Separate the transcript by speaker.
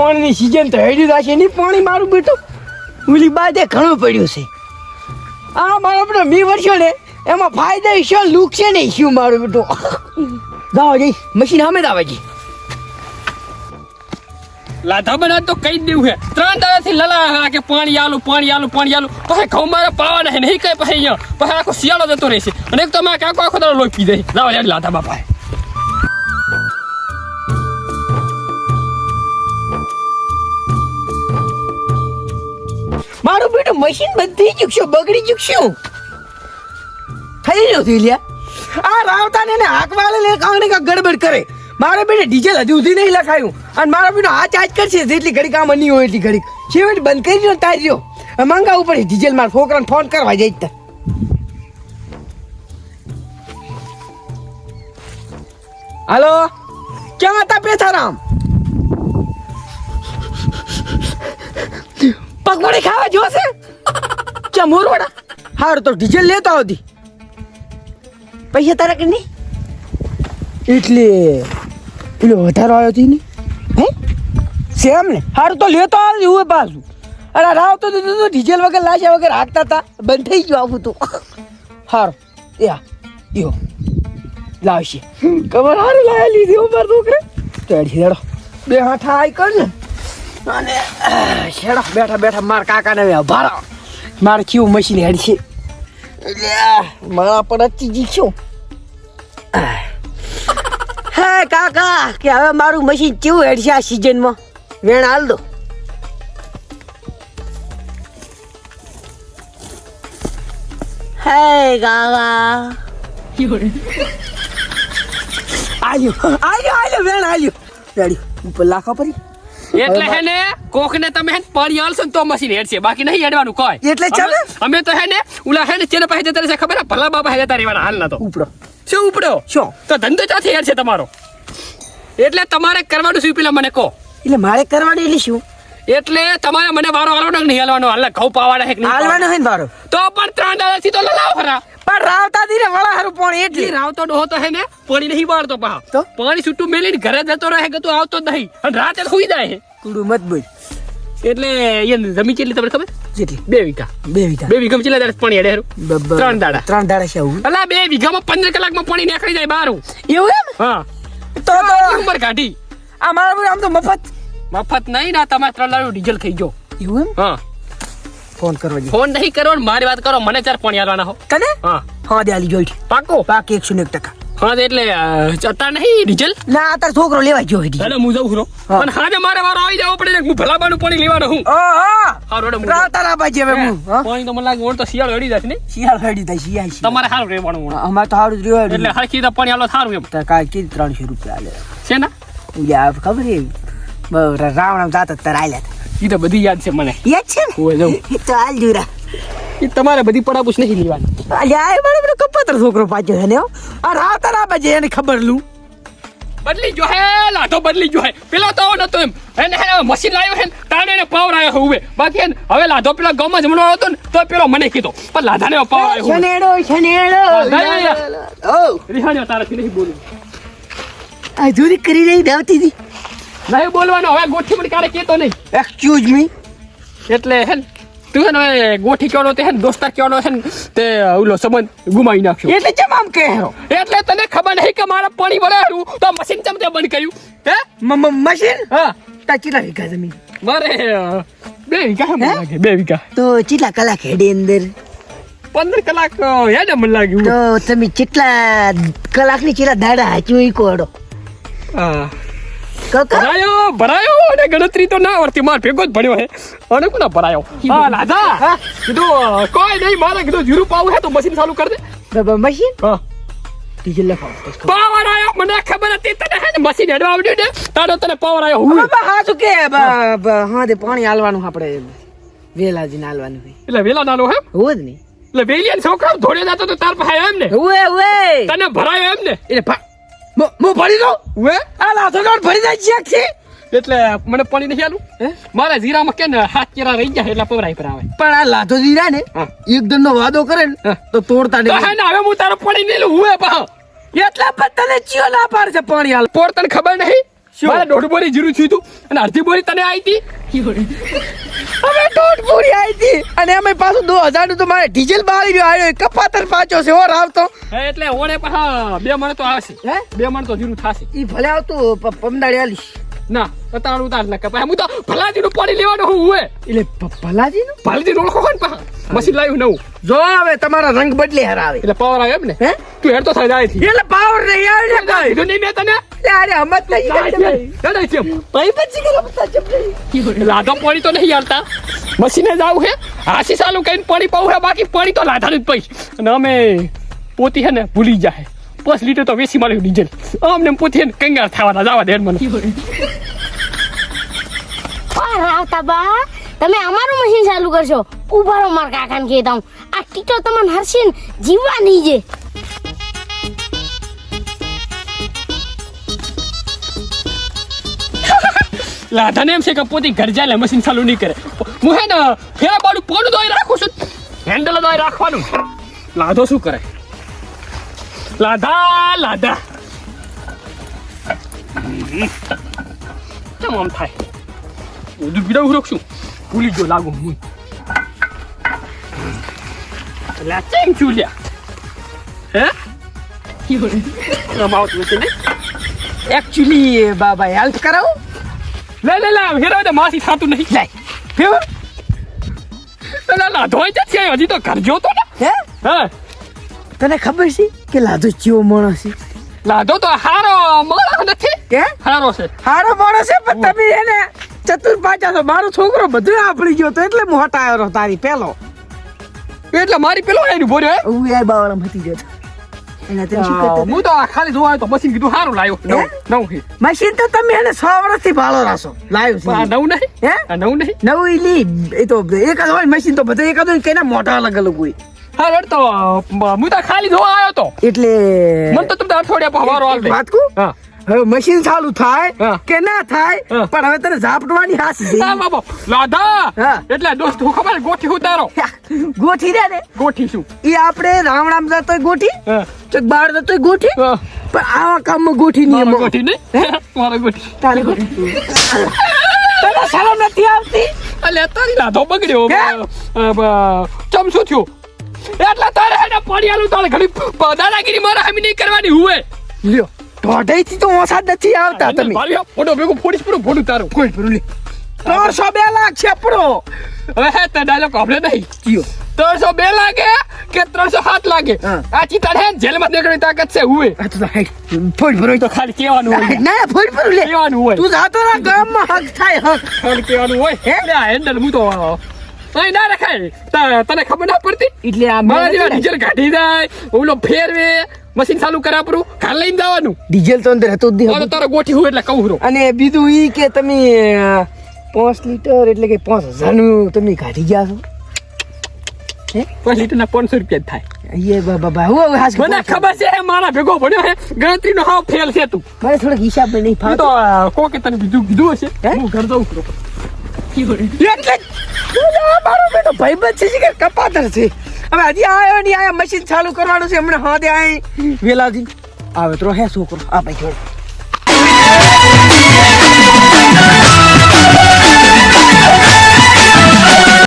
Speaker 1: પાણીની સિઝન તો હેડી રાખે નહીં પાણી મારું બેટું. ઉલી બાદે ઘણું પડ્યું છે. આ મારા આપણે મી વર્ષો ને એમાં ફાયદા શું નુકસાન શું મારું બેટું. દાવાજી મશીન સામે દાવા જઈ
Speaker 2: લાધા બના તો કઈ દેવું હે. ત્રણ દાડાથી લલા કે પાણી આલું પાણી આલું પાણી આલું. પછી ઘઉં મારે પાવાના હે નહીં કઈ, પછી અહીંયા, પછી આખો શિયાળો જતો રહેશે અને એક તો મેં આખો આખો દાડો લોહી પી દે લાવા લાધા બાપા
Speaker 1: બેટું મશીન બંધ થઈ ગયું. શું, બગડી ગયું શું? થઈ રહ્યું થઈ લ્યા આ રાવતા ને હાકવાલે લે કાંઈ કા ગડબડ કરે. મારા બેટે ડીઝલ હજી સુધી નહીં લખાયું. અને મારા બેનો આ ચાર્જ કરશે, જેટલી ઘડી કામ નહીં હોય એટલી ઘડી છેવટ બંધ કરી દો તાર જો મંગાવવું પડે. ડીઝલ મારા છોકરાને ફોન કરવા જાય તા હાલો? ક્યાં હતા પેથારામ? પગવડી ખાવા જોશે? ચા મોરવાડા? હારું તો ડીઝલ લેતો આવતી. પૈસા તારા કે નહીં એટલે પેલો વધારો આવ્યો હતી ને? હે? સેમ ને? હારું તો લેતો આવજે હું પાછું. અરે રાવ તો ડીઝલ વગર લાશ્યા વગર હાંકતા હતા બંધ થઈ ગયું આવું તો. હારું યા યો લાવશે. ખબર હારું લાયા લીધી ઉપર છોકરે. તો એડી હેડો. બે હાથા આઈ કર ને. અને છેડો બેઠા બેઠા માર કાકાને ભારો માર કેવું મશીન હેડ છે મારા પર અચી શું હે કાકા કે હવે મારું મશીન કેવું હેડ છે આ સિઝનમાં? વેણ હાલ દો. હે કાકા. આલ્યો આલ્યો આલ્યો વેણ આલ્યો. રેડી ઉપર લાખો પરી
Speaker 2: એટલે હે ને કોક ને તમે હે પાણી આલશો તો મશીન હેડશે. બાકી નહીં હેડવાનું કોઈ.
Speaker 1: એટલે ચાલે?
Speaker 2: અમે- તો હે ને ઉલા હે ને ચેને પાસે જતા રહેશે ખબર ભલા બાબા હે જતા રહેવાના હાલ ના તો.
Speaker 1: ઉપડો.
Speaker 2: શું ઉપડો?
Speaker 1: શું?
Speaker 2: તો ધંધો ચાથી હેડશે તમારો? એટલે તમારે કરવાનું શું? પેલા મને કહો.
Speaker 1: એટલે મારે કરવાનું એટલે શું?
Speaker 2: એટલે તમારે મને વારો હાલવાનો નહીં હાલવાનો હાલ ઘઉં પાવાના હે
Speaker 1: હાલવાનો હે મારો
Speaker 2: તો પણ ત્રણ દાડાથી તો લલાવ ખરા.
Speaker 1: પણ રાવતા દીને વળા હારું પણ એટલી.
Speaker 2: રાવતો ડોહો તો હે ને પાણી નહીં વાળતો પા
Speaker 1: તો?
Speaker 2: પાણી છૂટું મેલીને ઘરે જતો રહે કે તું આવતો જ નહીં. અને રાતે સુઈ જાય.
Speaker 1: કુડું મત બોલ.
Speaker 2: એટલે એ જમીન કેટલી તમને ખબર?
Speaker 1: જેટલી.
Speaker 2: બે વીઘા.
Speaker 1: બે વીઘા.
Speaker 2: બે વીઘામાં કેટલા દાડા પાણી હેડે ત્રણ દાડા.
Speaker 1: ત્રણ દાડા છે આવું.
Speaker 2: અલા બે વીઘામાં પંદર કલાકમાં પાણી નીકળી જાય બારું
Speaker 1: એવું એમ?
Speaker 2: હા.
Speaker 1: તો
Speaker 2: ઉંમર કાઢી?
Speaker 1: આ મારું આમ તો મફત.
Speaker 2: મફત નહીં ના તમારે ત્રણ લાડુ ડીઝલ ખાઈ ગયો.
Speaker 1: એવું એમ?
Speaker 2: હા.
Speaker 1: ફોન કરવા
Speaker 2: ફોન નહીં કરો મારી વાત કરો મને ચાર પાણી હાલવાના હો.
Speaker 1: કને
Speaker 2: હા.
Speaker 1: હા દે આલી જોઈ.
Speaker 2: પાકો?
Speaker 1: પાક એકસો ને એક ટકા.
Speaker 2: હા તો એટલે અત્યારે નહીં ડીઝલ
Speaker 1: ના તાર છોકરો લેવા ગયો હોય
Speaker 2: એટલે હું જઉં છું. પણ હાજે મારે વારો આવી જવો પડે હું ભલાબાનું પાણી લેવાનો હું
Speaker 1: ઓ હા.
Speaker 2: હારું હેડો, હું જાઉં.
Speaker 1: રાતા રા બાજી હવે હું
Speaker 2: પાણી તો મને લાગે તો શિયાળો અડી જશે ને?
Speaker 1: શિયાળ હડી જાય શિયાળ
Speaker 2: તમારે સારું રહેવાનું
Speaker 1: અમારે તો હારું જ રહ્યો
Speaker 2: એટલે હરખી રીતે પાણી આલો સારું એમ.
Speaker 1: તો કાલ કીધું ત્રણસો રૂપિયા આલે.
Speaker 2: છે ને?
Speaker 1: એટલે ખબર એ રાવણ જાત તાર આલ્યા.
Speaker 2: એ તો બધી યાદ છે મને.
Speaker 1: યાદ છે ને? તો હાલ જુરા.
Speaker 2: એ તમારે બધી પડાપુસ નહીં લેવાની.
Speaker 1: અલ્યા એ મારો બડો કપાતર છોકરો પાછો છે ને હો. આ રાવતા રા બજે એને ખબર લઉં
Speaker 2: બદલી જો હે લાઠો બદલી જો હે. પેલો તો નતો એમ. એને હે મશીન લાવ્યો હે ને, તાણે એને પાવર આવ્યો હવે બાકી હે ને, હવે લાધો પેલો ગામમાં જમણો હતો ને તો પેલો મને કીધો. પણ લાધાને પાવર આવ્યો હવે.
Speaker 1: શનેડો શનેડો.
Speaker 2: લાય,
Speaker 1: ઓ.
Speaker 2: રિહાણ્યો તારાથી નહીં બોલું.
Speaker 1: આ જુરી કરી રહી ધાવતી હતી
Speaker 2: નહીં બોલવાનો હવે ગોઠી મને ક્યારે કેતો નહીં.
Speaker 1: એક્સક્યુઝ મી
Speaker 2: એટલે હે ને, તું હે ને ગોઠી કહેવાનો તે હે ને દોસ્તાર કહેવાનો હે ને તે ઓલો સંબંધ ગુમાવી નાખ્યો
Speaker 1: એટલે જેમ આમ કહે
Speaker 2: એટલે તને ખબર નહીં કે મારા પાણી ભરાયું તો મશીન ચમ તે બંધ કર્યું? હે?
Speaker 1: મશીન
Speaker 2: હા.
Speaker 1: તા ચીલા વીઘા જમીન?
Speaker 2: મારે બે વીઘા મને
Speaker 1: હે?
Speaker 2: લાગે બે વીઘા.
Speaker 1: તો ચીલા કલાક હેડે અંદર?
Speaker 2: પંદર કલાક હેડે મને લાગ્યું
Speaker 1: તો તમે કેટલા કલાકની ચીલા દાડા હાચ્યું ઈ કોડો
Speaker 2: હા. ભરાયો ભરાયો અને ગણતરી તો ના આવડતી માર ભેગો જ ભણ્યો હે. અને કોના ભરાયો? હા
Speaker 1: લાધા!
Speaker 2: કીધું કોઈ નહીં મારે કીધું જીરું પાવું હે તો મશીન ચાલુ કર દે.
Speaker 1: બાબા મશીન
Speaker 2: હા.
Speaker 1: ડીઝલ લખાવો
Speaker 2: પાવર આયો મને ખબર હતી તને હે મશીન હેડવા આવડ્યું ને? તારો તને પાવર આયો હું?
Speaker 1: બાબા હા શું કે હા દે પાણી હાલવાનું આપણે વેલા હાલવાનું હોય.
Speaker 2: એટલે વેલા નાનો હે?
Speaker 1: હોવ જ નહીં.
Speaker 2: એટલે વેલિયન છોકરા ધોડે જતો તો તાર પાસે એમ ને?
Speaker 1: ઉવે ઉવે
Speaker 2: તને ભરાયો એમ ને?
Speaker 1: એટલે ભા- મો- મો ભરી દઉં?
Speaker 2: ઉવે?
Speaker 1: આ લાથો કાઢ ભરી જાય ચેક છે
Speaker 2: એટલે મને પાણી નહીં આલું.
Speaker 1: હે?
Speaker 2: મારા જીરામાં કે ને હાથ કેરા રહી જાય એટલે પવરાઈ પર આવે.
Speaker 1: પણ આ લાથો જીરા ને
Speaker 2: હા.
Speaker 1: એકદમ નો વાદો કરે ને તો તોડતા
Speaker 2: હે
Speaker 1: નહીં
Speaker 2: ને હવે હું તારો પાણી નહીં લઉં હું પા
Speaker 1: એટલા પણ તને ચિયો ના પાડશે પાણી હાલ.
Speaker 2: પોર તને ખબર નહીં? મારે દોઢ બોરી જીરું થયું તું અને અડધી બોરી તને આવી હતી
Speaker 1: અમે દોઢ બોરી આવી હતી અને અમે પાછું દો હજારનું તો મારે ડીઝલ બહારી રહ્યો આવ્યો કપાતર પાછો છે ઓર આવતો
Speaker 2: એટલે ઓણે હા બે મણ તો આવશે.
Speaker 1: હે?
Speaker 2: બે મણ તો જીરું થશે.
Speaker 1: ઈ ભલે આવતું પમદાડી આલીશ.
Speaker 2: ના તારું ઉતાર ના કપાય હું તો ભલાજીનું પાણી લેવાનું હું હુએ
Speaker 1: એટલે પ- ભલાજી નું
Speaker 2: ભલાજી ઓળખો હોય ને મશીન લાવ્યું નવું.
Speaker 1: જો હવે તમારા રંગ બદલે હરાવે.
Speaker 2: એટલે પાવર આવે એમ ને?
Speaker 1: હે?
Speaker 2: તું હેર તો થઈ જાય છે.
Speaker 1: એટલે પાવર નહીં આવે ને ભાઈ
Speaker 2: તું નહીં મેં તને?
Speaker 1: અરે હમત નહીં.
Speaker 2: દાદા કેમ
Speaker 1: ભાઈ. પછી કરો જબરી.
Speaker 2: લાધો પાણી તો નહીં હાલતા. મશીને જાવ હે. હાસી સાલું કઈ પાણી પાવું બાકી પાણી તો લાધાનું જ પૈસ. અને અમે પોતી હે ને ભૂલી જાય પાંચ લીટર તો વેસી માર્યું ડીઝલ. અમને પોતી કંગાર થવાના જવા દે મને.
Speaker 3: આવતા બા તમે અમારું મશીન ચાલુ કરશો ઊભા રહો મારા કાકાને કહેતા હું આ ટીટો તમને હરશે જીવવા નહીં જે
Speaker 2: લાધાને એમ છે કે પોતી ઘર જાય મશીન ચાલુ નહીં કરે. હું હે ને ફેરા બાડું પોડું દોઈ રાખું છું. હેન્ડલ દોઈ રાખવાનું. લાધો શું કરે? લાધા લાધા. કેમ આમ થાય? બધું બીડા હું રોકશું ભૂલી ગયો લાગુ હું. એટલે ચેમ છું લ્યા? હે? આમ આવતું હશે ને?
Speaker 1: એકચ્યુઅલી બાબા હેલ્પ કરાવું.
Speaker 2: લે લે લે હેરો તો માસી થાતું નહીં.
Speaker 1: લાય ફેવર
Speaker 2: લે લે ધોઈ જ છે હજી તો ઘર જોતો ને.
Speaker 1: હે?
Speaker 2: હા?
Speaker 1: તને ખબર છે કે લાધો ચિયો માણસ છે?
Speaker 2: લાધો તો હારો માણસ નથી.
Speaker 1: કે?
Speaker 2: હારો છે.
Speaker 1: હારો માણસ છે પણ તમે એને ચતુર પાછા છો. મારો છોકરો બધું આપડી ગયો તો એટલે હું હટાયો રહ્યો તારી પેલો.
Speaker 2: એટલે મારી પેલો એનું ભર્યો હે?
Speaker 1: એ બાવળમ હતી જતો
Speaker 2: હું તો ખાલી જોવા તો મશીન કીધું સારું લાવ્યો? નવું નવું
Speaker 1: મશીન તો તમે એને સો વર્ષથી ભાળો લાવ્યો
Speaker 2: નવું નહીં?
Speaker 1: હે?
Speaker 2: નવ નહીં?
Speaker 1: નવું ઈ એ તો એક જ હોય મશીન તો બધા એક જ હોય કેના મોટા અલગ અલગ હોય?
Speaker 2: હા તો હું તો ખાલી જોવા આવ્યો તો.
Speaker 1: એટલે
Speaker 2: મને તો તમને અઠવાડિયા વારો હાલ
Speaker 1: વાત કુ
Speaker 2: હા.
Speaker 1: હવે મશીન ચાલુ થાય કે ના થાય. પણ હવે તને ઝાપટવાની હાસ
Speaker 2: હા બાબો. લાધા. એટલે દોસ્ત હું ખબર ગોઠી ઉતારો.
Speaker 1: ગોઠી રે ને.
Speaker 2: ગોઠી શું
Speaker 1: એ આપણે રામ રામ જતો ગોઠી ચક બાર જતો ગોઠી પણ આવા કામમાં ગોઠી નહીં
Speaker 2: ગોઠી નહીં? મારો ગોઠી.
Speaker 1: તારે ગોઠી. તને શરમ નથી આવતી?
Speaker 2: અલ્યા તારી લાધો બગડ્યો.
Speaker 1: હે?
Speaker 2: અ, ચમ શું થયું? એટલે તારે એને ને તારે ઘણી દાદાગીરી મારા હમી નહીં કરવાની હુએ.
Speaker 1: લ્યો ઢોઢાઈથી તો ઓછા નથી આવતા તમે.
Speaker 2: મારી ફોટો ભેગો ફોડીશ પૂરું ફોટું તારું.
Speaker 1: કોઈ ભરું લે ત્રણસો બે લાખ છે પડો
Speaker 2: હવે તે ડાયલોગ આપણે નહીં.
Speaker 1: કયો
Speaker 2: ત્રણસો બે લાગે કે ત્રણસો સાત લાગે? આ ચિતા ને જેલમાં નીકળવાની તાકાત છે હુએ.
Speaker 1: ફોડ ભરો
Speaker 2: તો ખાલી કહેવાનું હોય.
Speaker 1: ના ફોડ ભરો લે.
Speaker 2: કહેવાનું હોય.
Speaker 1: તું જાતો ના ગામમાં હક થાય હક.
Speaker 2: ખાલી કહેવાનું હોય.
Speaker 1: હે?
Speaker 2: હેન્ડલ હું તો અહીં ના રખાય. તને ખબર ના પડતી?
Speaker 1: એટલે આ
Speaker 2: મારા જેવા ડીઝલ કાઢી જાય ઓલો ફેરવે મશીન ચાલુ કરા પરું ઘર લઈને જવાનું.
Speaker 1: ડીઝલ તો અંદર હતું જ
Speaker 2: તારો ગોઠી હું એટલે કહું
Speaker 1: અને બીજું ઈ કે તમે પાંચ લીટર એટલે કે પાંચ હજારનું તમે કાઢી ગયા છો?
Speaker 2: પાંચ લીટરના પાંચસો રૂપિયા થાય.
Speaker 1: એ બાબા બા હું હાસ
Speaker 2: મને ખબર છે મારા ભેગો ભણ્યો હે ગણતરીનો હાવ ફેલ છે તું.
Speaker 1: મને થોડોક હિસાબ નહીં ફાવતો.
Speaker 2: કોકે તને બીજું કીધું હશે?
Speaker 1: હું
Speaker 2: ઘર જઉં છું.
Speaker 1: એટલે મારો છે કે કપાતર છે. હવે હજી આવ્યો નહીં, આયા મશીન ચાલુ કરવાનું છે. હમણાં હા દે આય, વેલાજી. આવે તો હે છોકરો આ ભાઈ જોડે.